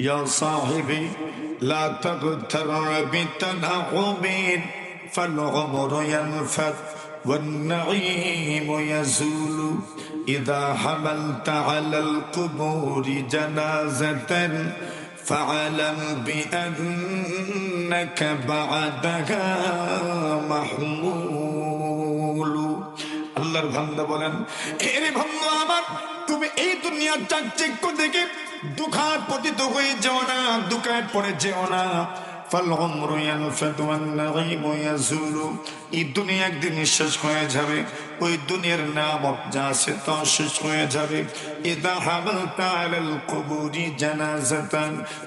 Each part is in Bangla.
يا صاحبي لا تغتر بتنعم فالعمر ينفد والنعيم يزول إذا حملت على القبور جنازة فاعلم بأنك بعدها محمول আল্লাহর ভান্দা বলেন এরে ভান্দা আমার তুমি এই দুনিয়ার চাকচিক্য দেখে দুঃখাত পতিত হয়ে যেও না দুঃখাত পড়ে যেও না فالعمر ينفد والنعيم يزول এই দুনিয়া একদিন শেষ হয়ে যাবে। ওই দুনিয়ার নাম যা আছে তা শেষ হয়ে যাবে।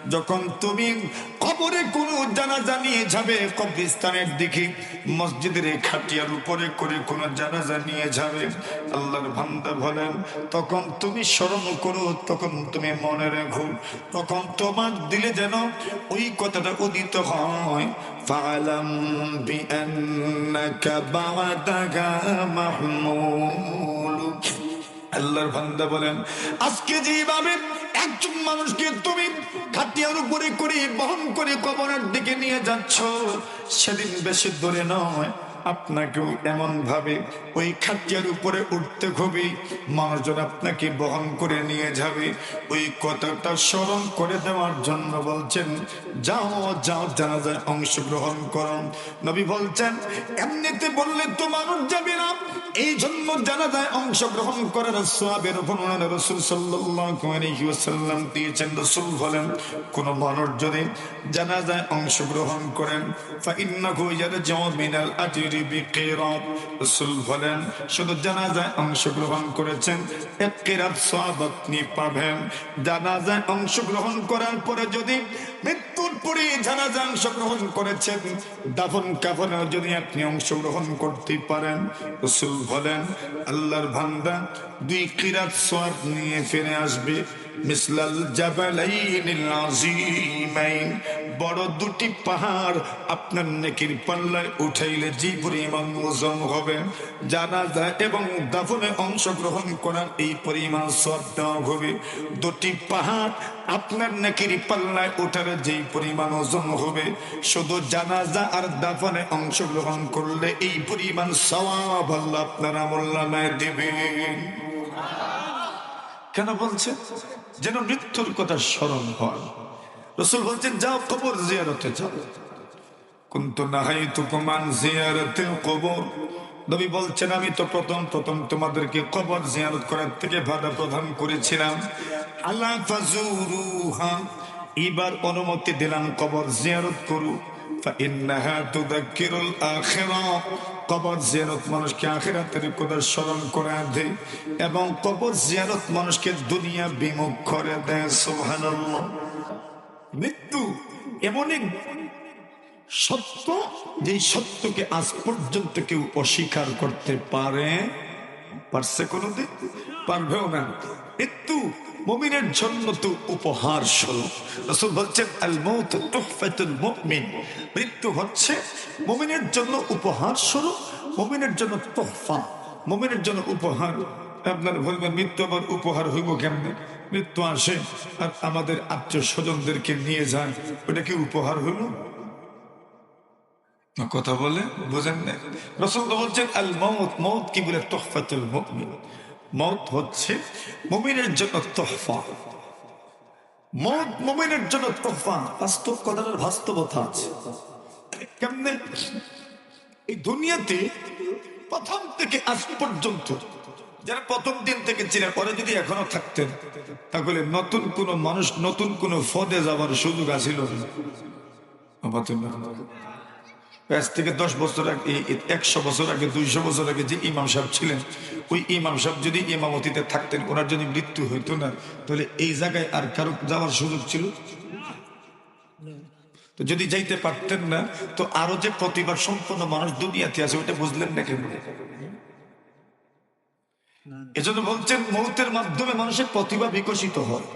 যখন তুমি কবরে কোনো জানাজা নিয়ে যাবে কবরিস্তানের দিকে, মসজিদের খাটিয়ার উপরে করে কোনো জানাজা নিয়ে যাবে। আল্লাহর ভান্দা বলেন, তখন তুমি স্মরণ করো, তখন তুমি মনে রাখো। তখন তোমার দিলে যেন ওই কথাটা উদিত হয়। بأنك بعدها محمول আল্লাহর বান্দা বলেন আজকে যেভাবে একজন মানুষকে তুমি খাটিয়ার উপরে করে বহন করে কবরের দিকে নিয়ে যাচ্ছ সেদিন বেশি দূরে নয় আপনাকেও এমন ভাবে ওই খাটিয়ার উপরে উঠতে হবে মানুষজন আপনাকে বহন করে নিয়ে যাবে। ওই কথাটা স্মরণ করে দেওয়ার জন্য বলছেন, যাও যাও, জানাজায় অংশগ্রহণ করো। নবী বলছেন, এমনিতে বললে তো মানুষ যাবে না। এই জন্য জানাজায় অংশগ্রহণ করার সোয়াবের বর্ণনা রসুল ওয়াসাল্লাম দিয়েছেন। রসুল বলেন, কোন মানুষ যদি জানাজায় অংশগ্রহণ করেন ইয়ারজাউ মিনাল আজরি বিকিরাত রসুল বলেন অংশগ্রহণ করার পরে যদি মৃত্যুর পরে জানাজায় অংশগ্রহণ করেছেন, দাফন কাফনেও যদি আপনি অংশগ্রহণ করতে পারেন, রসুল বলেন, আল্লাহর ভান্দা দুই কিরাত সোয়াব নিয়ে ফিরে আসবে। মিসলাল জাবালাইনিল আযীমাইন। বড় দুটি পাহাড় আপনার নেকির পাল্লায় উঠাইলে যে পরিমাণ ওজন হবে। জানাজা এবং দাফনে অংশগ্রহণ করার এই পরিমাণ সব দেওয়া হবে। দুটি পাহাড় আপনার নেকির পাল্লায় ওঠার যেই পরিমাণ ওজন হবে, শুধু জানাজা আর দাফনে অংশগ্রহণ করলে এই পরিমাণ সওয়াব আল্লাহ আপনার আমল্লামায় দেবেন। কেন বলছে যেন মৃত্যুর কথা স্মরণ হয় রসুল বলছেন যাও কবর জিয়ারতে যাও কিন্তু নাহাই তুকুমান জিয়ারতে কবর নবী বলছেন আমি তো প্রথম প্রথম তোমাদেরকে কবর জিয়ারত করার থেকে বাধা প্রদান করেছিলাম আল্লাহ ফাজুরুহা এবার অনুমতি দিলাম কবর জিয়ারত করু فإنها تذكر الآخرة কবর জিয়ারত মানুষকে আখেরাতের কথা স্মরণ করে দেয় এবং কবর জিয়ারত মানুষকে দুনিয়া বিমুখ করে দেয় সুবহানাল্লাহ। মৃত্যু এমন এক সত্য যে সত্যকে আজ পর্যন্ত কেউ অস্বীকার করতে পারে, পারছে কোনোদিন? পারবেও না। মৃত্যু মুমিনের জন্য তো উপহার স্বরূপ। রসুল বলছেন আল মুমিন। মৃত্যু হচ্ছে মুমিনের জন্য উপহার স্বরূপ, মুমিনের জন্য তোহফা। মুমিনের জন্য উপহার, আপনার মৃত্যু উপহার হইব কেমনে? মৃত্যু আসে আর আমাদের আত্মীয় স্বজনদেরকে নিয়ে যায়। ওটা কি উপহার হইল? কথা বলে বুঝেন না রসুল বলছেন আল মৌত মৌত কি বলে? তোহফাতুল মুমিন। মৌত হচ্ছে মুমিনের জন্য তোহফা। মৌত মুমিনের জন্য তোহফা, বাস্তব কথাটার বাস্তবতা আছে। কেমনে? এই দুনিয়াতে প্রথম থেকে আজ পর্যন্ত, যারা প্রথম দিন থেকে ছিলেন, পরে যদি এখনও থাকতেন, তাহলে নতুন কোন মানুষ নতুন কোন ফদে যাবার সুযোগ আছিল আজ থেকে দশ বছর আগে একশো বছর আগে দুইশো বছর আগে যে ইমাম সাহেব ছিলেন ওই ইমাম সাহেব যদি ইমামতিতে থাকতেন ওনার যদি মৃত্যু হইতো না তাহলে এই জায়গায় আর কারও যাওয়ার সুযোগ ছিল? তো যদি যাইতে পারতেন না তো আরও যে প্রতিভা সম্পন্ন মানুষ দুনিয়াতে আছে ওটা বুঝলেন না কেন এজন্য বলছেন মৌতের মাধ্যমে মানুষের প্রতিভা বিকশিত হয়।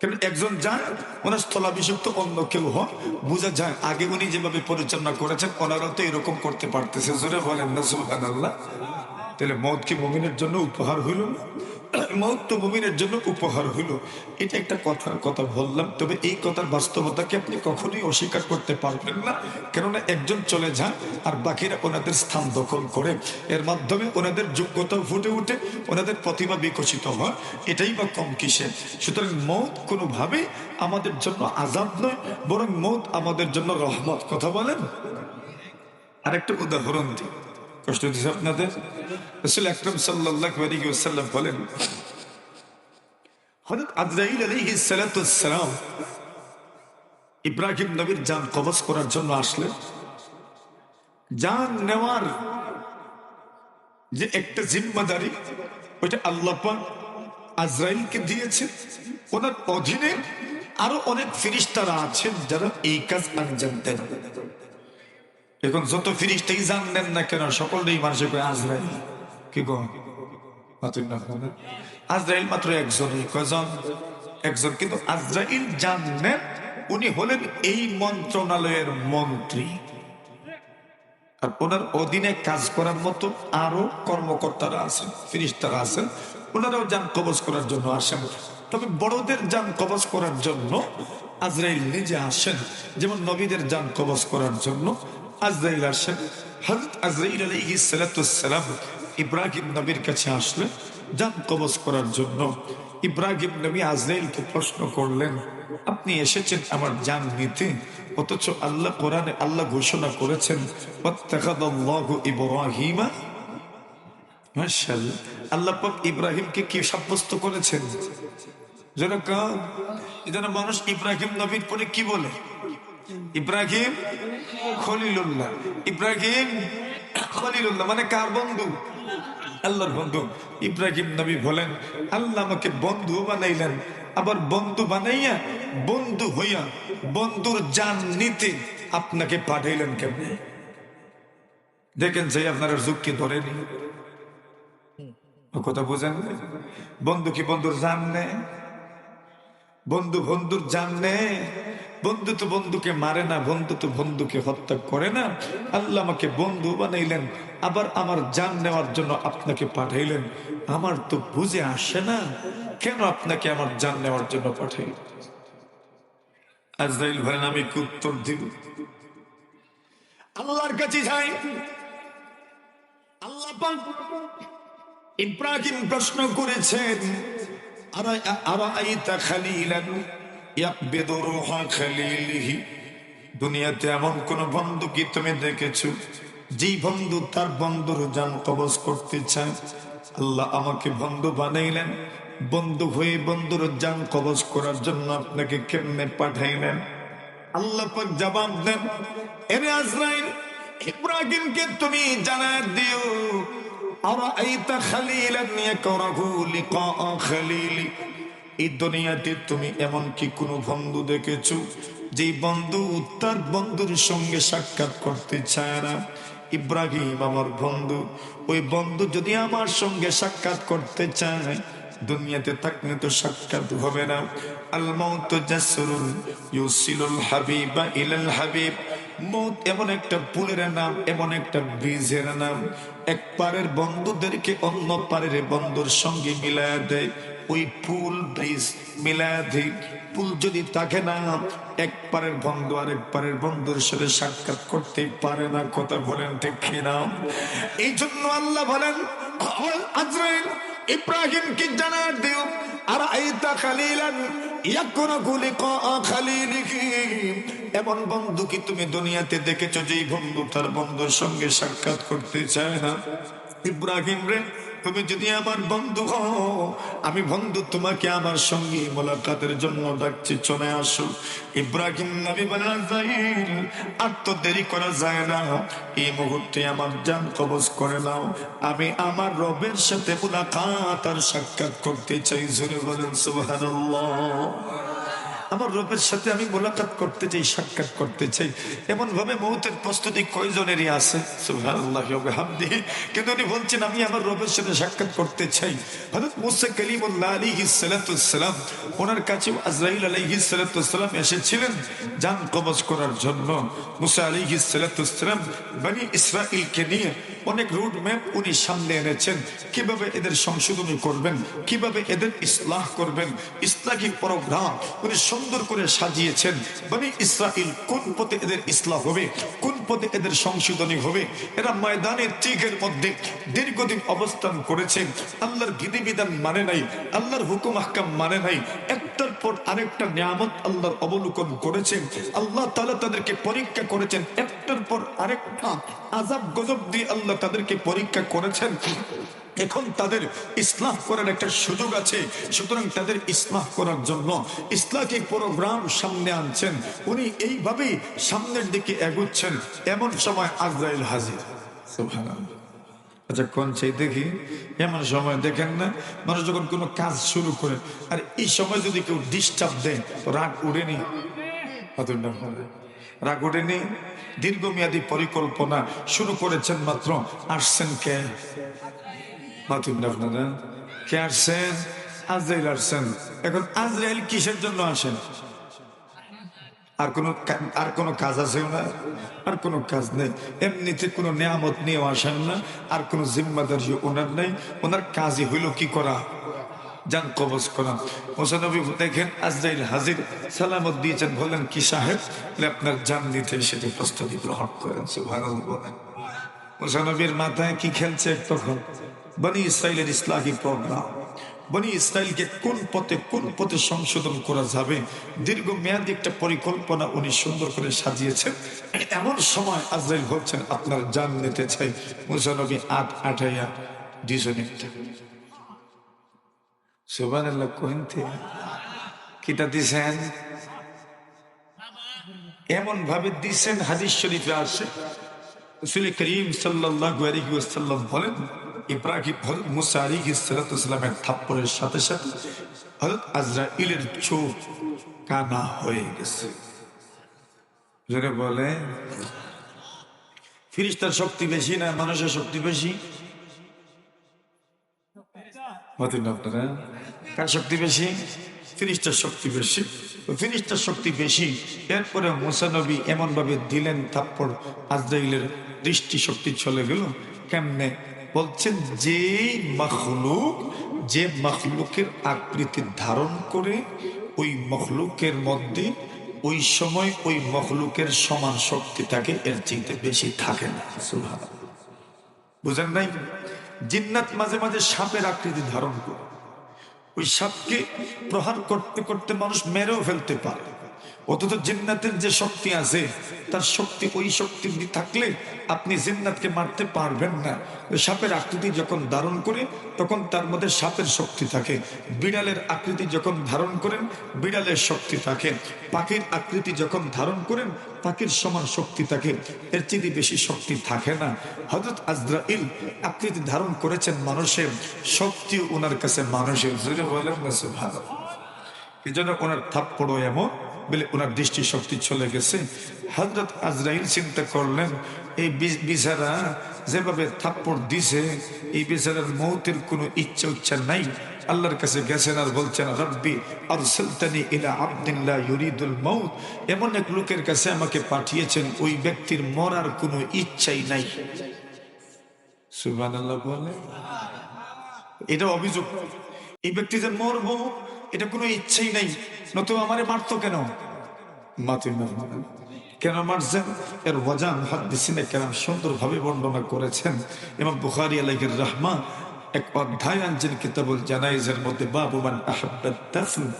কারণ একজন যান, ওনার স্থলাভিষিক্ত অন্য কেউ হন, বোঝা যায়, আগে উনি যেভাবে পরিচালনা করেছেন ওনারা তো এরকম করতে পারতেছে। জোরে বলেন না সুলতান আল্লাহ তাহলে মদ কি মমিনের জন্য উপহার হইল না? মৌত তো মুমিনের জন্য উপহার হইল। এটা একটা কথার কথা বললাম। তবে এই কথার বাস্তবতাকে আপনি কখনোই অস্বীকার করতে পারবেন না। কেননা একজন চলে যান আর বাকিরা ওনাদের স্থান দখল করে। এর মাধ্যমে ওনাদের যোগ্যতা ফুটে উঠে, ওনাদের প্রতিভা বিকশিত হয়। এটাই বা কম কিসে সুতরাং মদ কোনোভাবে আমাদের জন্য আজাদ নয়, বরং মদ আমাদের জন্য রহমত। কথা বলেন? আরেকটা উদাহরণ দিই। কষ্ট দিচ্ছে আপনাদের? রসুল আকরম সাল্লাহ আলাইহি বলেন ইব্রাহিম নবীর জান কবজ করার জন্য আসলেন। জান নেওয়ার যে একটা জিম্মাদারি, ওইটা আল্লাহ পাক আজরাইলকে দিয়েছে ওনার অধীনে আরও অনেক ফিরিস্তারা আছেন যারা এই কাজ আঞ্জাম দেন। এখন যত ফিরিস্তাই জানলেন না কেন, সকলেই মানুষের কয়, আজরাইল কি কো আজরাইল মাত্র একজনই কজন একজন, কিন্তু আজরাইল জানলেন উনি হলেন এই মন্ত্রণালয়ের মন্ত্রী। আর ওনার অধীনে কাজ করার মতো আরও কর্মকর্তারা আছেন, ফিরিস্তারা আছেন। ওনারাও যান কবজ করার জন্য আসেন। তবে বড়দের যান কবজ করার জন্য আজরাইল নিজে আসেন। যেমন নবীদের যান কবজ করার জন্য আজরাইল আসেন হজরত আজরাইল আলাইহিস সালাম ইব্রাহিম নবীর কাছে আসলেন, যান কবজ করার জন্য। ইব্রাহিম নবী আজরাইলকে প্রশ্ন করলেন, আপনি এসেছেন আমার জান নিতে, অথচ আল্লাহ কোরআনে আল্লাহ ঘোষণা করেছেন ইব্রাহিমা আল্লাহ ইব্রাহিমকে কি সাব্যস্ত করেছেন? যেন মানুষ ইব্রাহিম নবীর পরে কি বলে? ইব্রাহিম খলিলুল্লাহ। ইব্রাহিম খলিলুল্লাহ মানে কার বন্ধু? আল্লাহর বন্ধু। ইব্রাহিম নবী বলেন, আল্লাহ আমাকে বন্ধু বানাইলেন। আবার বন্ধু বানাইয়া বন্ধু হইয়া বন্ধুর জান নিতে আপনাকে পাঠাইলেন কেমনে? দেখেন যে আপনার যুগকে ধরেনি। কথা বোঝেন? বন্ধু কি বন্ধুর জান নেয়? বন্ধু বন্ধুর জান, বন্ধু তো বন্ধুকে মারে না, বন্ধু তো বন্ধুকে হত্যা করে না। আল্লাহ আমাকে বন্ধু বানাইলেন, আবার আমার জান নেওয়ার জন্য আপনাকে পাঠাইলেন। আমার তো বুঝে আসে না, কেন আপনাকে আমার জান নেওয়ার জন্য পাঠাই আজরাইল ভাইন আমি উত্তর দিব? আল্লাহর কাছে যাই। আল্লাহ ইব্রাহিম প্রশ্ন করেছেন দুনিয়াতে এমন কোন বন্ধু কি তুমি দেখেছ? যেই বন্ধু তার বন্ধুর জান কবজ করতে চায়। আল্লাহ আমাকে বন্ধু বানাইলেন। বন্ধু হয়ে বন্ধুর জান কবজ করার জন্য আপনাকে কেমনে পাঠাইলেন? আল্লাহ জবাব দেন তুমি আরাইতা খালিলান ইয়াকরাহু লিকা খালিলি এই দুনিয়াতে তুমি এমন কি কোনো বন্ধু দেখেছ? যে বন্ধু তার বন্ধুর সঙ্গে সাক্ষাৎ করতে চায় না। ইব্রাহিম আমার বন্ধু, ওই বন্ধু যদি আমার সঙ্গে সাক্ষাৎ করতে চায়, দুনিয়াতে থাকলে তো সাক্ষাৎ হবে না। আল মাউত জাসরুন, ইউসিলুল হাবিবা ইলাল হাবিব। মৌত এমন একটা পুলের নাম, এমন একটা ব্রিজের নাম। এক পারের বন্ধুদেরকে অন্য পারের বন্ধুর সঙ্গে মিলায় দেয়। ওই পুল, ব্রিজ মিলায় দেয়। পুল যদি থাকে না এক পারের বন্ধু আরেক পারের বন্ধুর সাথে সাক্ষাৎ করতে পারে না, কথা বলেন ঠিক না এই জন্য আল্লাহ বলেন আজরাইল ইব্রাহিমকে জানা দিও। আর আইতা খালিলান এমন বন্ধু কি তুমি দুনিয়াতে দেখেছ যে বন্ধু তার বন্ধুর সঙ্গে সাক্ষাৎ করতে চায় না? ইব্রাহিম রে তুমি যদি আমার বন্ধু হও, আমি বন্ধু তোমাকে আমার সঙ্গে মোলাকাতের জন্য ডাকছি, চলে আসো। ইব্রাহিম নবী বলেন আর তো দেরি করা যায় না। এই মুহূর্তে আমার জান কবজ করে নাও। আমি আমার রবের সাথে মোলাকাত আর সাক্ষাৎ করতে চাই। জোরে বলেন, সুবহানাল্লাহ। আমার রবের সাথে আমি মোলাকাত করতে চাই, সাক্ষাৎ করতে চাই। এমন ভাবে মৌতের প্রস্তুতি কয়জনেরই আছে? কিন্তু উনি বলছেন, আমি আমার রবের সাথে সাক্ষাৎ করতে চাই। সালাতু ওনার কাছে আজরাইল সালাতু এসেছিলেন জান কবজ করার জন্য। মুসা আলাইহিস সালাতু সালাম বনি নিয়ে অনেক রুট ম্যাপ উনি সামনে এনেছেন। কীভাবে এদের সংশোধনী করবেন? কীভাবে এদের ইসলাহ করবেন? ইসলাহী প্রোগ্রাম উনি সুন্দর করে সাজিয়েছেন। মানে ইসরাইল কোন পথে এদের ইসলাম হবে? কোন পথে এদের সংশোধনী হবে? এরা ময়দানের তীকের মধ্যে দীর্ঘদিন অবস্থান করেছে। আল্লাহর বিধিবিধান মানে নাই, আল্লাহর হুকুম হাকাম মানে নাই। একটার পর আরেকটা নিয়ামত আল্লাহর অবলোকন করেছেন আল্লাহ তালা তাদেরকে পরীক্ষা করেছেন। একটার পর আরেকটা আজাব গজব দিয়ে আল্লাহ তাদেরকে পরীক্ষা করেছেন। এখন তাদের ইসলাম করার একটা সুযোগ আছে। সুতরাং তাদের ইসলাম করার জন্য ইসলামকে প্রোগ্রাম সামনে আনছেন। উনি এইভাবেই সামনের দিকে এগুচ্ছেন। এমন সময় আজরাইল হাজির। আচ্ছা কোন সেই দেখি? এমন সময় দেখেন না? মানুষ যখন কোনো কাজ শুরু করে, আর এই সময় যদি কেউ ডিস্টার্ব দেয় রাগ উড়েনি রাগ উঠেনি? দীর্ঘমেয়াদী পরিকল্পনা শুরু করেছেন মাত্র। আসছেন কে? মাতুম আপনারা কে আসছেন আজরাইল আসছেন এখন আজরাইল কিসের জন্য আসেন আর কোনো আর কোনো কাজ আছে ওনার আর কোনো কাজ নেই এমনিতে কোনো নিয়ামত নিয়েও আসেন না আর কোনো জিম্মাদারি ওনার নেই ওনার কাজই হইল কি করা যান কবজ করা মোসানবী দেখেন আজরাইল হাজির সালামত দিয়েছেন বললেন কি সাহেব আপনার জান নিতে সেটি প্রস্তুতি গ্রহণ করেন সুবহানাল্লাহ বলেন মুসানবীর মাথায় কি খেলছে তখন বনি ইসরায়েলের ইসলামী প্রোগ্রাম। বনি ইসরায়েলকে কোন পথে কোন পথে সংশোধন করা যাবে? দীর্ঘ মেয়াদী একটা পরিকল্পনা উনি সুন্দর করে সাজিয়েছেন। এমন সময় আজরাইল হচ্ছেন আপনার জান নিতে চাই। মুসানবী আট আঠাইয়া একটা। সুবান এমন ভাবে দিছেন? বলেন ইব্রাহিম থাপ্পড়ের সাথে সাথে আজরাইলের চোখ কানা হয়ে গেছে। জোরে বলে ফিরিস্তার শক্তি বেশি না মানুষের শক্তি বেশি? আপনারা? কার শক্তি বেশি? ফিরিস্টার শক্তি বেশি। ফিরিস্টার শক্তি বেশি, এরপরে মুসানবী এমন ভাবে দিলেন থাপ্পড় দৃষ্টি শক্তি চলে গেল, কেমনে বলছেন, যে মখলুক, যে মখলুকের আকৃতি ধারণ করে ওই মখলুকের মধ্যে, ওই সময় ওই মখলুকের সমান শক্তি থাকে এর চাইতে বেশি থাকে না। বুঝেন নাই? জিন্নাত মাঝে মাঝে সাপের আকৃতি ধারণ করে। ওই সাপকে প্রহার করতে করতে মানুষ মেরেও ফেলতে পারে। অথচ জিন্নাতের যে শক্তি আছে, তার শক্তি ওই শক্তি থাকলে আপনি জিন্নাতকে মারতে পারবেন না। সাপের আকৃতি যখন ধারণ করে, তখন তার মধ্যে সাপের শক্তি থাকে। বিড়ালের আকৃতি যখন ধারণ করেন, বিড়ালের শক্তি থাকে। পাখির আকৃতি যখন ধারণ করেন, পাখির সমান শক্তি থাকে। এর চেয়ে বেশি শক্তি থাকে না। হজরত আজরাইল আকৃতি ধারণ করেছেন মানুষের, শক্তি ওনার কাছে মানুষের। সুবহানাল্লাহ। এই জন্য ওনার থাপ্পড়ও এমন। বলে ওনার দৃষ্টি শক্তি চলে গেছে। হজরত আজরাইল চিন্তা করলেন, এই বিচারা যেভাবে থাপ্পড় দিছে, এই বিচারার মৌতের কোনো ইচ্ছা উচ্ছা নাই। আল্লাহর কাছে গেছেন আর বলছেন, রব্বি আর সুলতানি ইলা আব্দুল্লাহ ইউরিদুল মৌত এমন এক লোকের কাছে আমাকে পাঠিয়েছেন, ওই ব্যক্তির মরার কোনো ইচ্ছাই নাই। সুবহানাল্লাহ বলে এটা অভিযোগ। এই ব্যক্তি যে মরবো এটা কোনো ইচ্ছেই নেই। নতুবা আমারে মারতো কেন। কেন মারছেন? এর ওয়াজান হাদিসিনে কেন সুন্দরভাবে বর্ণনা করেছেন। এবং বুখারি আলাইহির রহমান এক অধ্যায় আনছেন কিতাবুল জানাইজের মধ্যে, বাবু মান আহাব্বাত দাফন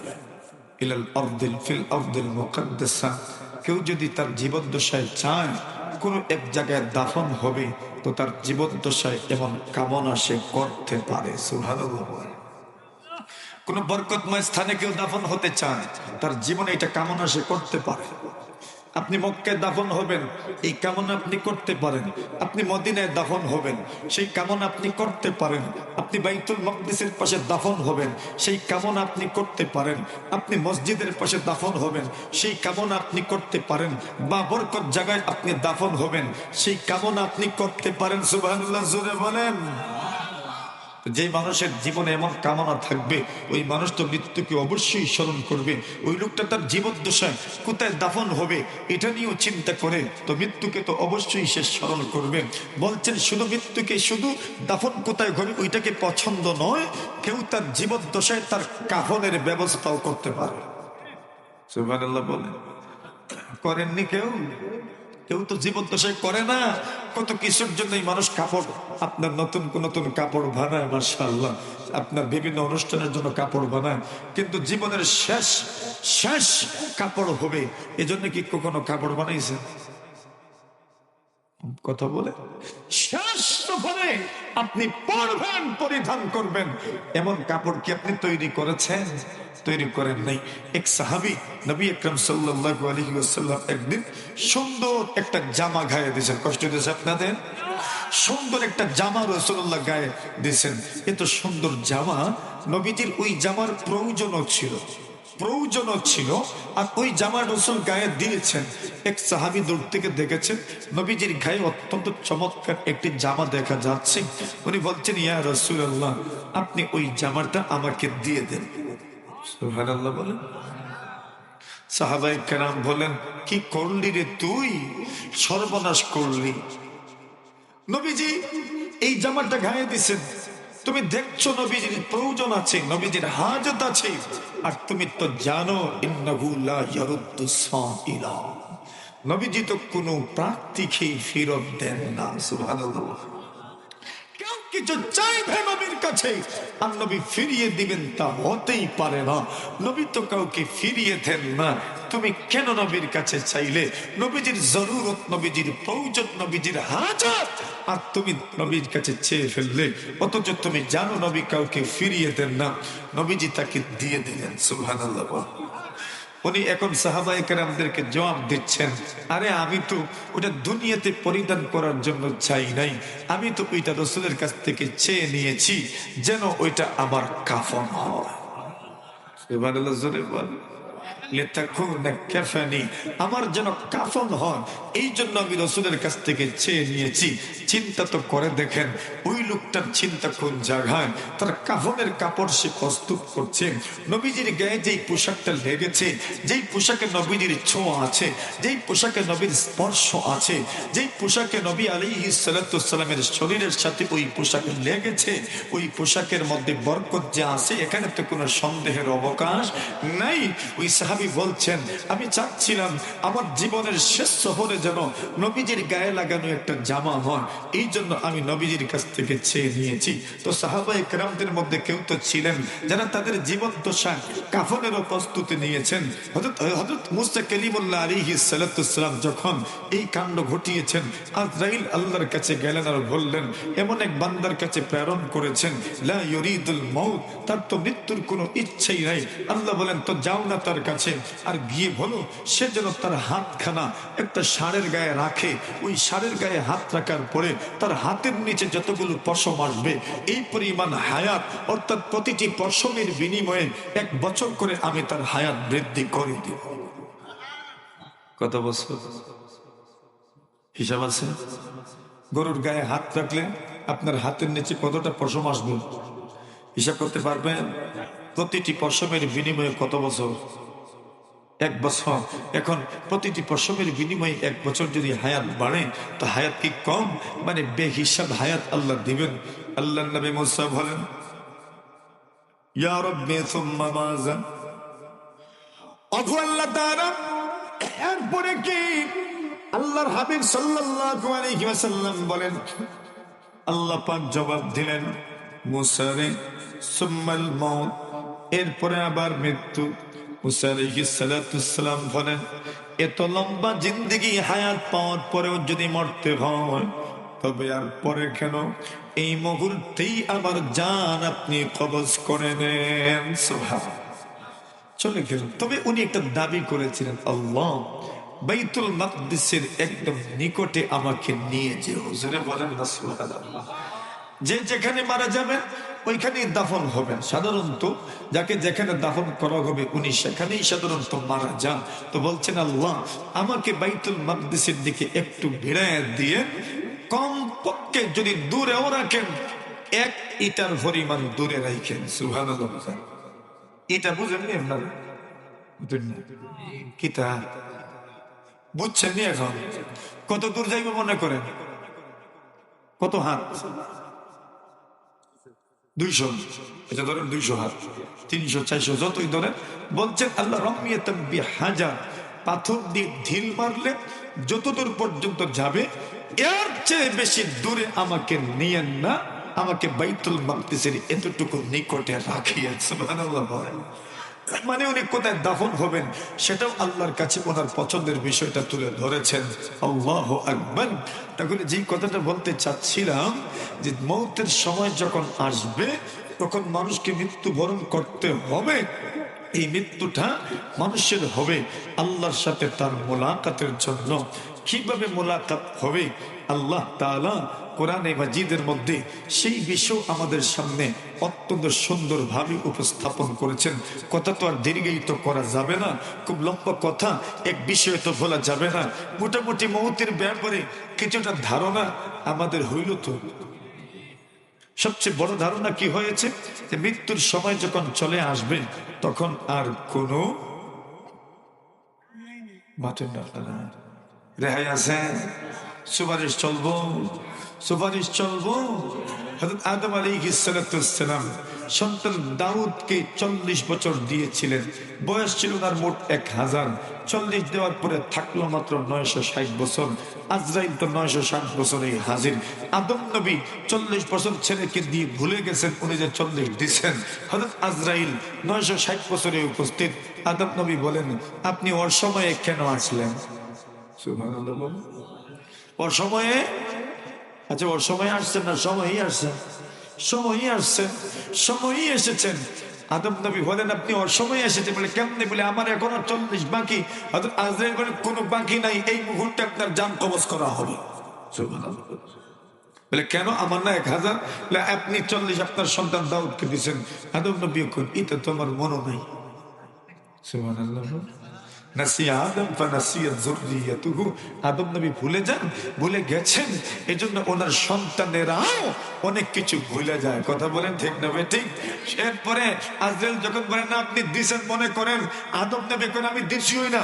ইলাল আরদিল ফিল আরদিল মুকাদ্দাসা। কেউ যদি তার জীবদ্দশায় চায়, কোন এক জায়গায় দাফন হবে, তো তার জীবদ্দশায় এমন কামনা সে করতে পারে। সুবহানাল্লাহ। কোন বরকতময় স্থানে কেউ দাফন হতে চায়, তার জীবনে এটা কামনা সে করতে পারে। আপনি মক্কায় দাফন হবেন, এই কামনা আপনি করতে পারেন। আপনি মদিনায় দাফন হবেন, সেই কামনা আপনি করতে পারেন। আপনি বাইতুল মকদিসের পাশে দাফন হবেন, সেই কামনা আপনি করতে পারেন। আপনি মসজিদের পাশে দাফন হবেন, সেই কামনা আপনি করতে পারেন। বা বরকত জায়গায় আপনি দাফন হবেন, সেই কামনা আপনি করতে পারেন। সুবহানাল্লাহ, জোরে বলেন। যে মানুষের জীবনে এমন কামনা থাকবে ওই মানুষ তো মৃত্যুকে অবশ্যই স্মরণ করবে। ওই লোকটা তার জীবদ্দশায় কোথায় দাফন হবে এটা নিয়েও চিন্তা করে তো মৃত্যুকে তো অবশ্যই সে স্মরণ করবে। বলছেন শুধু মৃত্যুকে শুধু দাফন কোথায় হবে ওইটাকে পছন্দ নয় কেউ তার জীবদ্দশায় তার কাফনের ব্যবস্থাও করতে পারে। সুবহানাল্লাহ বলেন। করেননি কেউ? কেউ তো জীবন দশায় করে না। কত কিছুর জন্য এই মানুষ কাপড়, আপনার নতুন নতুন কাপড় বানায় মার্শাল্লাহ আপনার বিভিন্ন অনুষ্ঠানের জন্য কাপড় বানায়। কিন্তু জীবনের শেষ শেষ কাপড় হবে। এজন্য কি কখনো কাপড় বানাইছে কথা বলে? শেষ আপনি পরবেন পরিধান করবেন। এমন কাপড় কি আপনি তৈরি করেছেন? তৈরি করেন নাই। এক সাহাবি নবী আকরাম ওয়াসাল্লাম একদিন সুন্দর একটা জামা গায়ে দিয়েছেন। কষ্ট দিয়েছে আপনাদের? সুন্দর একটা জামা রসুল্লাহ গায়ে দিয়েছেন। এত সুন্দর জামা নবীজির ওই জামার প্রয়োজনও ছিল। প্রয়োজনও ছিল। আর ওই জামা রসুল গায়ে দিয়েছেন। এক সাহাবি দূর থেকে দেখেছেন, নবীজির গায়ে অত্যন্ত চমৎকার একটি জামা দেখা যাচ্ছে। উনি বলছেন, ইয়া রসুল আপনি ওই জামাটা আমাকে দিয়ে দেন। সুবহানাল্লাহ বলেন। সাহাবাই কেরাম বলেন, কি করলি রে তুই? সর্বনাশ করলি। নবীজি এই জামাটা গায়ে দিছেন। তুমি দেখছ নবীজির প্রয়োজন আছে, নবীজির হাজত আছে, আর তুমি তো জানো নবীজি তো কোনো প্রার্থীকে ফেরত দেন না কেউ কিছু চাইবে নবীর কাছে? আর নবী ফিরিয়ে দিবেন তা হতেই পারে না। নবী তো কাউকে ফিরিয়ে দেন না। তুমি কেন নবীর কাছে চাইলে? নবীজির জরুরত, নবীজির প্রয়োজন, নবীজির হাজাত আর তুমি নবীর কাছে চেয়ে ফেললে, অথচ তুমি জানো নবী কাউকে ফিরিয়ে দেন না। নবীজি তাকে দিয়ে দিলেন, সুবহানাল্লাহ। উনি এখন সাহাবাই কেরামদেরকে জবাব দিচ্ছেন, আরে আমি তো ওটা দুনিয়াতে পরিধান করার জন্য চাই নাই। আমি তো ওইটা রসুলের কাছ থেকে চেয়ে নিয়েছি যেন ওইটা আমার কাফন হয়। এবার জোরে বল। আমার যেন কাফন হন এই জন্য আমি রসুলের কাছ থেকে চেয়ে নিয়েছি, চিন্তা তো করে দেখেন, ওই লোকটার চিন্তা কোন জায়গায়? তার কাফনের কাপড় সে প্রস্তুত করছে, নবীজির গায়ে যেই পোশাকটা লেগেছে, যেই পোশাকে নবীজির ছোঁয়া আছে, যেই পোশাকে নবীর স্পর্শ আছে, যেই পোশাকে নবী আলাইহি সালামের শরীরের সাথে ওই পোশাক লেগেছে, ওই পোশাকের মধ্যে বরকত যে আছে, এখানে তো কোনো সন্দেহের অবকাশ নাই। ওই সাহাবি বলছেন, আমি চাচ্ছিলাম আমার জীবনের শেষ সফরে যেন নবীজির গায়ে লাগানো একটা জামা হয় এই জন্য আমি নবীজির কাছ থেকে চেয়ে নিয়েছি। তো সাহাবাই কেরামদের মধ্যে কেউ তো ছিলেন যারা তাদের জীবন দশা কাফনেরও প্রস্তুতি নিয়েছেন। হজরত হজরত মুস্তা কলিমুল্লাহ আলিহি সালাতাম যখন এই কাণ্ড ঘটিয়েছেন, আজরাইল আল্লাহর কাছে গেলেন আর বললেন, এমন এক বান্দার কাছে প্রেরণ করেছেন, লা ইউরিদুল মউত, তার তো মৃত্যুর কোনো ইচ্ছেই নাই। আল্লাহ বলেন, তো যাও না তার কাছে। আর গিয়ে বলো সে যেন তার হাতখানা একটা ষাঁড়ের গায়ে রাখে। ওই ষাঁড়ের গায়ে হাত রাখার পরে তার হাতের নিচে যতগুলো পশম আসবে, এই পরিমাণ হায়াত, অর্থাৎ প্রতিটি পশমের বিনিময়ে এক বছর করে আমি তার হায়াত বৃদ্ধি করে দিব। কত বছর? হিসাব আছে? গরুর গায়ে হাত রাখলে আপনার হাতের নিচে কতটা পশম আসবে? হিসাব করতে পারবেন? প্রতিটি পশমের বিনিময়ে কত বছর? এক বছর। এখন প্রতিটি পশমের বিনিময়ে এক বছর যদি হায়াত বাড়ে, তো হায়াত কি কম? মানে বেহিসাব হায়াত আল্লাহ দিবেন। আল্লাহ নবী মুসা বলেন এরপরে কি বলেন জবাব দিলেন মুসারে এরপরে আবার মৃত্যু। মুসা বলেন, এত লম্বা জিন্দগি হায়াত পাওয়ার পরেও যদি মরতে হয়, তবে আর পরে কেন? এই মুহূর্তেই আবার জান আপনি কবজ করে নেন। চলে গেল। তবে উনি একটা দাবি করেছিলেন, আল্লাহ, বাইতুল মাকদিসের একদম নিকটে আমাকে নিয়ে যে হুজুরে বলেন না যে যেখানে মারা যাবেন ওইখানেই দাফন হবেন সাধারণত যাকে যেখানে দাফন করা হবে, উনি সেখানেই সাধারণত মারা যান। তো বলছেন, আল্লাহ, আমাকে বাইতুল মাকদিসের দিকে একটু ভিড়ায় দিয়ে কম পক্ষে যদি দূরেও রাখেন, এক ইটার পরিমাণ দূরে রাখেন। সুবহানাল্লাহ। এটা বুঝেননি আপনারা? কিতা বুঝছেন এখন? কত দূর যাইবে মনে করেন? কত হাত? দুইশো, এটা ধরেন দুইশো হাত, তিনশো, চারশো, যতই ধরেন, বলছেন আল্লাহ রমিয়া তম্বি হাজার পাথর দিয়ে ঢিল মারলে যতদূর পর্যন্ত যাবে, এর চেয়ে বেশি দূরে আমাকে নিয়েন না, আমাকে বাইতুল মাকদিসের এতটুকু নিকটে রাখিয়েছে মানে উনি কোথায় দাফন হবেন? সেটাও আল্লাহর কাছে ওনার পছন্দের বিষয়টা তুলে ধরেছেন। আল্লাহ আকবর। কথাটা বলতে চাচ্ছিলাম, যে মৌতের সময় যখন আসবে, তখন মানুষকে মৃত্যুবরণ করতে হবে। এই মৃত্যুটা মানুষের হবে, আল্লাহর সাথে তার মোলাকাতের জন্য। কীভাবে মোলাকাত হবে? আল্লাহ তাআলা কোরআনে মাজিদের মধ্যে সেই বিষয় আমাদের সামনে অত্যন্ত সুন্দরভাবে উপস্থাপন করেছেন। কথা তো আর দীর্ঘায়িত করা যাবে না। খুব লম্বা কথা, এক বিষয় তো বলা যাবে না। মোটামুটি মৌতের ব্যাপারে কিছুটা ধারণা আমাদের হইল তো। সবচেয়ে বড় ধারণা কি হয়েছে? যে মৃত্যুর সময় যখন চলে আসবে, তখন আর কোনো মাঠের আপনারা রেহাই আছে? সুপারিশ চলবো? সুপারিশ চলবো। আদম আলাইহিস সালাম সন্তান দাউদকে চল্লিশ বছর দিয়েছিলেন। বয়স ছিল তার মোট এক হাজার। চল্লিশ দেওয়ার পরে থাকল মাত্র নয়শো ষাট বছর। আজরাইল তো নয়শো ষাট বছরে হাজির। আদম নবী চল্লিশ বছর ছেলেকে দিয়ে ভুলে গেছেন, উনি যে চল্লিশ দিচ্ছেন। হযরত আজরাইল নয়শো ষাট বছরে উপস্থিত। আদম নবী বলেন, আপনি অসময়ে কেন আসলেন? সুবহানাল্লাহ বলুন। ওর সময়ে আচ্ছা ওর সময় আসছেন না? সময়ই আসছেন। সময়ই আসছেন। সময়ই এসেছেন। আদম নবী বলেন আপনি ওর সময় এসেছে বলে কেমনি? বলে আমার এখনও চল্লিশ বাকি। অর্থাৎ আজরাইল কোনো বাকি নাই। এই মুহূর্তে আপনার জান কবজ করা হবে। বলে কেন? আমার না এক হাজার। বলে, আপনি চল্লিশ আপনার সন্তান দাউদকে দিচ্ছেন আদম নবী এটা তোমার মনে নাই সুবহানাল্লাহ। অনেক কিছু ভুলে যায়। কথা বলেন ঠিক ঠিক। এরপরে আপনি দিছেন মনে করেন, আদম নবী কোন আমি দিছিই না।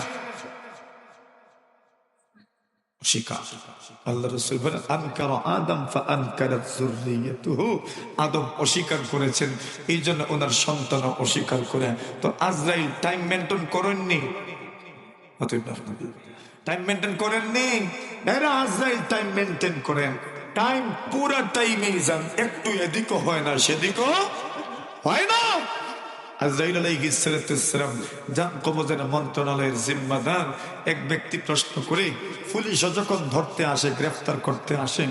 অস্বীকার আল্লাহ রসুল আদম আদম অস্বীকার করেছেন। এই জন্য ওনার সন্তান অস্বীকার করে। তো আজরাইল টাইম মেনটেন করেননি। টাইম মেনটেন করেননি এরা আজরাইল টাইম মেনটেন করেন টাইম পুরা টাইমে যান। একটু এদিকও হয় না, সেদিকও হয় না। মন্ত্রণালয়ের জিম্মাদার। এক ব্যক্তি প্রশ্ন করে পুলিশ যখন ধরতে আসে, গ্রেফতার করতে আসে